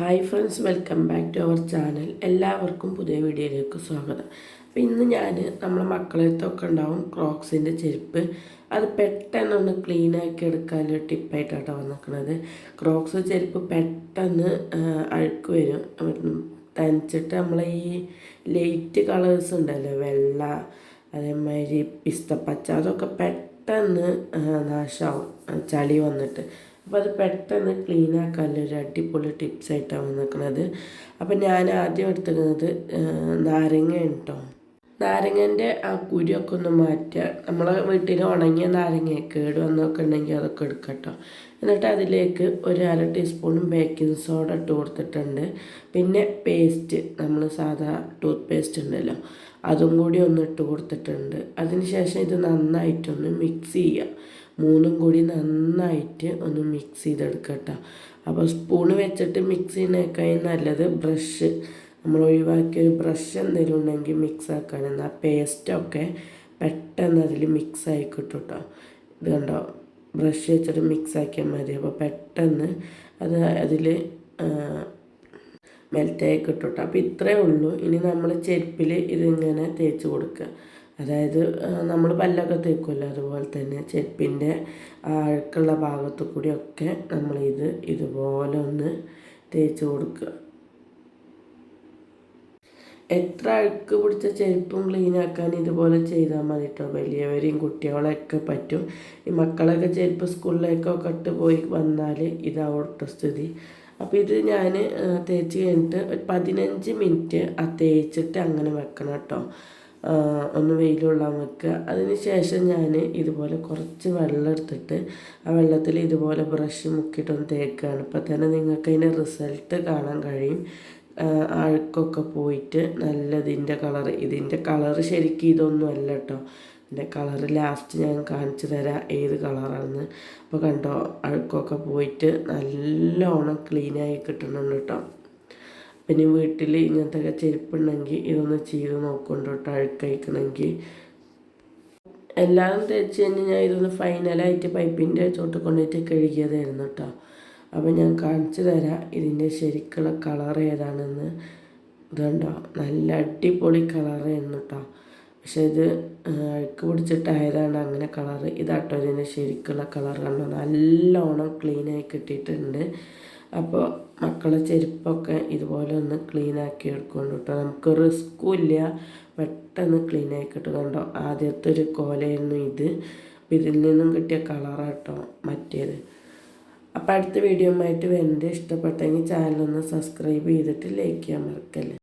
Hi friends welcome back to our channel എല്ലാവർക്കും പുതിയ വീഡിയോയിലേക്ക് സ്വാഗതം. അപ്പോൾ ഇന്ന് ഞാൻ നമ്മളെ മക്കളെടുത്തൊക്കെ ഉണ്ടാവും ക്രോക്സിന്റെ ചെരുപ്പ്. അത് പെട്ടെന്നൊന്ന് ക്ലീൻ ആക്കി എടുക്കാനൊരു ടിപ്പായിട്ടാണ് വന്നിരിക്കുന്നത് ക്രോക്സ് ചെരുപ്പ് പെട്ടെന്ന് അഴുക്ക് വരും. തനിച്ചിട്ട് നമ്മളെ ഈ ലൈറ്റ് കളേഴ്സ് ഉണ്ടല്ലോ വെള്ള അതേമാതിരി പച്ച അതൊക്കെ പെട്ടെന്ന് നാശമാവും ചളി വന്നിട്ട്. അപ്പോൾ അത് പെട്ടെന്ന് ക്ലീൻ ആക്കാനുള്ള ഒരു അടിപൊളി ടിപ്സ് ആയിട്ടാണ് വന്നിരിക്കുന്നത് അപ്പം ഞാൻ ആദ്യം എടുത്തിരുന്നത് നാരങ്ങ കേട്ടോ നാരങ്ങന്റെ ആ കുരിയൊക്കെ ഒന്ന് മാറ്റുക നമ്മൾ വീട്ടിൽ ഉണങ്ങിയ നാരങ്ങ കേട് വന്നൊക്കെ ഉണ്ടെങ്കിൽ അതൊക്കെ എടുക്കട്ടോ എന്നിട്ട് അതിലേക്ക് ഒരു അര ടീസ്പൂണും ബേക്കിംഗ് സോഡ ഇട്ട് കൊടുത്തിട്ടുണ്ട്. പിന്നെ പേസ്റ്റ് നമ്മൾ സാധാ ടൂത്ത് പേസ്റ്റ് ഉണ്ടല്ലോ അതും കൂടി ഒന്ന് ഇട്ട് കൊടുത്തിട്ടുണ്ട്. അതിന് ശേഷം ഇത് നന്നായിട്ടൊന്ന് മിക്സ് ചെയ്യുക മൂന്നും കൂടി നന്നായിട്ട് ഒന്ന് മിക്സ് ചെയ്തെടുക്കട്ടോ അപ്പോൾ സ്പൂണ് വെച്ചിട്ട് മിക്സ് ചെയ്യുന്നേക്കാൾ നല്ലത് ബ്രഷ് നമ്മൾ ഒഴിവാക്കിയ ഒരു ബ്രഷ് എന്തെങ്കിലും ഉണ്ടെങ്കിൽ മിക്സ് ആക്കാൻ എന്നാൽ പേസ്റ്റൊക്കെ പെട്ടെന്ന് അതിൽ മിക്സ് ആയി കേട്ടോ ഇത് കണ്ടോ? ബ്രഷ് വെച്ചിട്ട് മിക്സ് ആക്കിയാൽ മതി. അപ്പോൾ പെട്ടെന്ന് അത് അതിൽ മെൽറ്റായി കിട്ടും കേട്ടോ അപ്പോൾ ഇത്രയേ ഉള്ളൂ. ഇനി നമ്മൾ ചെരുപ്പിൽ ഇതിങ്ങനെ തേച്ച് കൊടുക്കുക അതായത് നമ്മൾ പല്ലൊക്കെ തേക്കുമല്ലോ അതുപോലെ തന്നെ ചെരുപ്പിന്റെ അഴുക്കുള്ള ഭാഗത്തു കൂടിയൊക്കെ നമ്മളിത് ഇതുപോലെ ഒന്ന് തേച്ച് കൊടുക്കുക. എത്ര അഴുക്ക് പിടിച്ച ചെരുപ്പും ക്ലീനാക്കാൻ ഇതുപോലെ ചെയ്താൽ മതി കേട്ടോ വലിയവരെയും കുട്ടികളെയൊക്കെ പറ്റും. ഈ മക്കളൊക്കെ ചെരുപ്പ് സ്കൂളിലേക്കൊക്കെ ഇട്ട് പോയി വന്നാൽ ഇതാവട്ടെ സ്ഥിതി. അപ്പോൾ ഇത് ഞാൻ തേച്ച് കഴിഞ്ഞിട്ട് ഒരു പതിനഞ്ച് മിനിറ്റ് ആ തേച്ചിട്ട് അങ്ങനെ വെക്കണം കേട്ടോ ഒന്ന് വെയിലുള്ളാൻ വെക്കുക അതിന് ശേഷം ഞാൻ ഇതുപോലെ കുറച്ച് വെള്ളം എടുത്തിട്ട് ആ വെള്ളത്തിൽ ഇതുപോലെ ബ്രഷ് മുക്കിയിട്ടൊന്ന് തേക്കുകയാണ്. ഇപ്പോൾ തന്നെ നിങ്ങൾക്ക് അതിന്റെ റിസൾട്ട് കാണാൻ കഴിയും. അഴുക്കൊക്കെ പോയിട്ട് നല്ല ഇതിന്റെ കളർ ഇതിന്റെ കളർ ശരിക്കും ഇതൊന്നും അല്ല കേട്ടോ. ഇതിന്റെ കളർ ലാസ്റ്റ് ഞാൻ കാണിച്ചു തരാം ഏത് കളറാണെന്ന് അപ്പോൾ കണ്ടോ അഴുക്കൊക്കെ പോയിട്ട് നല്ലോണം ക്ലീനായി കിട്ടുന്നുണ്ട് കേട്ടോ. പിന്നെ വീട്ടിൽ ഇങ്ങനത്തെ ചെരുപ്പുണ്ടെങ്കിൽ ഇതൊന്ന് ചെയ്ത് നോക്കുന്നുണ്ട് കേട്ടോ അഴുക്കഴിക്കണമെങ്കിൽ എല്ലാം തേച്ച് കഴിഞ്ഞ് ഞാൻ ഇതൊന്ന് ഫൈനലായിട്ട് പൈപ്പിന്റെ ചോട്ട് കൊണ്ടുപോയിട്ട് കഴുകിയതായിരുന്നു കേട്ടോ അപ്പോൾ ഞാൻ കാണിച്ചു തരാം ഇതിന്റെ ശരിക്കുള്ള കളർ ഏതാണെന്ന്. ഇതുണ്ടോ നല്ല അടിപൊളി കളറായിരുന്നു കേട്ടോ പക്ഷേ ഇത് അഴുക്ക് പിടിച്ചിട്ടായതാണ് അങ്ങനെ കളറ് ഇതാട്ടോ ഇതിന്റെ ശരിക്കുള്ള കളർ കണ്ടോ. നല്ലോണം ക്ലീനായി കിട്ടിയിട്ടുണ്ട്. അപ്പോൾ മക്കളെ ചെരുപ്പൊക്കെ ഇതുപോലെ ഒന്ന് ക്ലീൻ ആക്കി എടുക്കുന്നുണ്ട് കേട്ടോ. നമുക്ക് റിസ്ക്കും ഇല്ല. പെട്ടെന്ന് ക്ലീൻ കിട്ടും. കണ്ടോ? ആദ്യത്തെ ഒരു കോലയായിരുന്നു ഇത്. ഇതിൽ നിന്നും കിട്ടിയ കളറാണ് കേട്ടോ മറ്റേത്. അപ്പോൾ അടുത്ത വീഡിയോ ആയിട്ട് വരുന്നത് ഇഷ്ടപ്പെട്ടെങ്കിൽ ചാനലൊന്ന് സബ്സ്ക്രൈബ് ചെയ്തിട്ട് ലൈക്ക് ചെയ്യാൻ മറക്കല്ലേ?